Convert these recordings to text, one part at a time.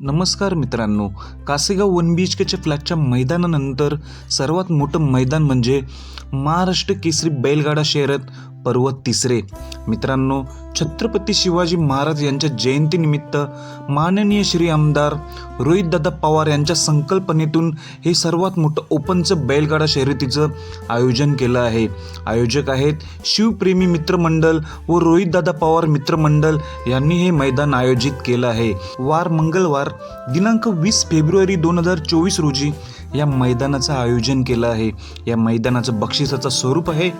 नमस्कार मित्रांनो Kasegaon one B H केच्या फ्लॅटच्या मैदानानंतर सर्वात मोठं मैदान म्हणजे महाराष्ट्र केसरी बैलगाडा शर्यत पर्व तिसरे. मित्रांनो छत्रपती शिवाजी महाराज यांच्या जयंतीनिमित्त माननीय श्री आमदार रोहितदादा पवार यांच्या संकल्पनेतून हे सर्वात मोठं ओपनचं बैलगाडा शर्यतीचं आयोजन केलं आहे. आयोजक आहेत शिवप्रेमी मित्रमंडळ व रोहितदादा पवार मित्रमंडळ यांनी हे मैदान आयोजित केलं आहे. वार मंगळवार दिनांक वीस फेब्रुवारी दोन हजार चोवीस रोजी या मैदानाचं आयोजन केलं आहे. या मैदानाचं बक्षिसाचं स्वरूप आहे.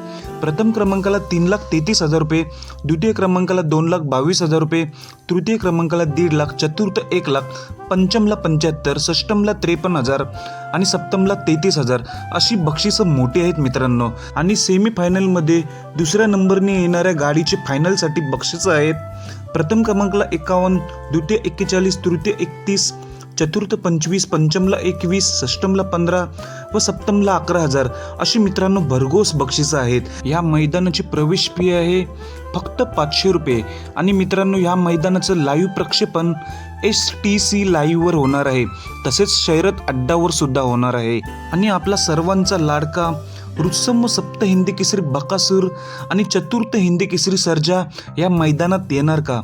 प्रथम क्रमांकाला तीन लाख तेहतीस हजार रुपये द्वितीय क्रमांकाला दोन लाख बावीस हजार रुपये तृतीय क्रमांकाला दीड लाख चतुर्थ एक लाख पंचमला पंच्याहत्तर षष्टमला त्रेपन्न हजार आणि सप्तमला तेहतीस हजार अशी बक्षिसं मोठी आहेत मित्रांनो. आणि सेमी फायनलमध्ये दुसऱ्या नंबरने येणाऱ्या गाडीचे फायनलसाठी बक्षिसं आहेत. प्रथम क्रमांकाला एकावन्न द्वितीय एक्केचाळीस तृतीय एकतीस चतुर्थ पंचवीस पंचमला एकवीस षष्टमला पंधरा व सप्तमला अकरा हजार अशी मित्रांनो भरघोस बक्षिसं आहेत. या मैदानाची प्रवेश फी आहे फक्त पाचशे रुपये. आणि मित्रांनो या मैदानाचं लाईव्ह प्रक्षेपण एस टी सी लाईव्हवर होणार आहे. तसेच शर्यत अड्डावर सुद्धा होणार आहे. आणि आपला सर्वांचा लाडका रुत्सम सप्त हिंदी केसरी बकासूर आणि चतुर्थ हिंदी केसरी सर्जा या मैदानात येणार का?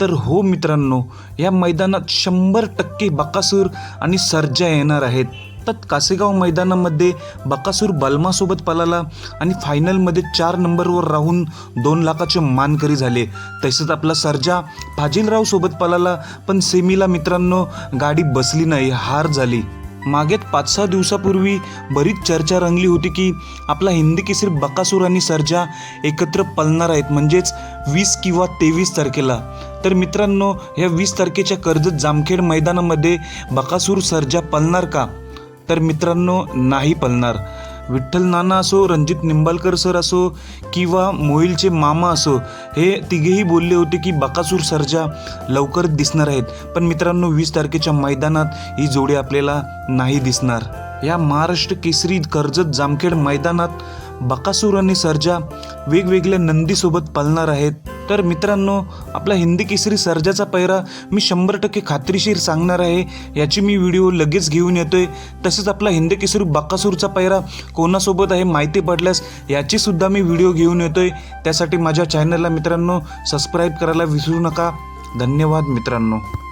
तर हो मित्रांनो या मैदानात शंभर टक्के बकासूर आणि सर्जा येणार आहेत. तर कासेगाव मैदानामध्ये बकासूर बल्मासोबत पळाला आणि फायनलमध्ये चार नंबरवर राहून दोन लाखाचे मानकरी झाले. तसेच आपला सर्जा फाजीलराव पलाला पळाला पण सेमीला मित्रांनो गाडी बसली नाही हार झाली. मागेच पाच सहा दिवसापूर्वी बरीच चर्चा रंगली होती की आपला हिंदी केसरी बकासूर आणि सर्जा एकत्र पलणार आहेत म्हणजेच वीस किंवा तेवीस तारखेला. तर मित्रांनो ह्या वीस तारखेच्या कर्जत जामखेड मैदानामध्ये बकासूर सर्जा पलणार का? तर मित्रांनो नाही पलणार. विठ्ठल नाना असो रणजित निंबाळकर सर असो किंवा मोहिलचे मामा असो हे तिघेही बोलले होते की बकासूर सरजा लवकर दिसणार आहेत. पण मित्रांनो वीस तारखेच्या मैदानात ही जोडी आपल्याला नाही दिसणार. या महाराष्ट्र केसरी कर्जत जामखेड मैदानात बकासूर आणि सरजा वेगवेगळ्या नंदीसोबत पळणार आहेत. तर मित्रांनो आपला हिंदी केसरी सर्जाचा पैरा मी शंभर टक्के खात्रीशीर सांगणार आहे. याची मी व्हिडिओ लगेच घेऊन येतोय. तसेच आपला हिंदी केसरी बकासूरचा पैरा कोणासोबत आहे माहिती पडल्यास याची सुद्धा मी व्हिडिओ घेऊन येतोय. त्यासाठी माझ्या चॅनलला मित्रांनो सबस्क्राईब करायला विसरू नका. धन्यवाद मित्रांनो.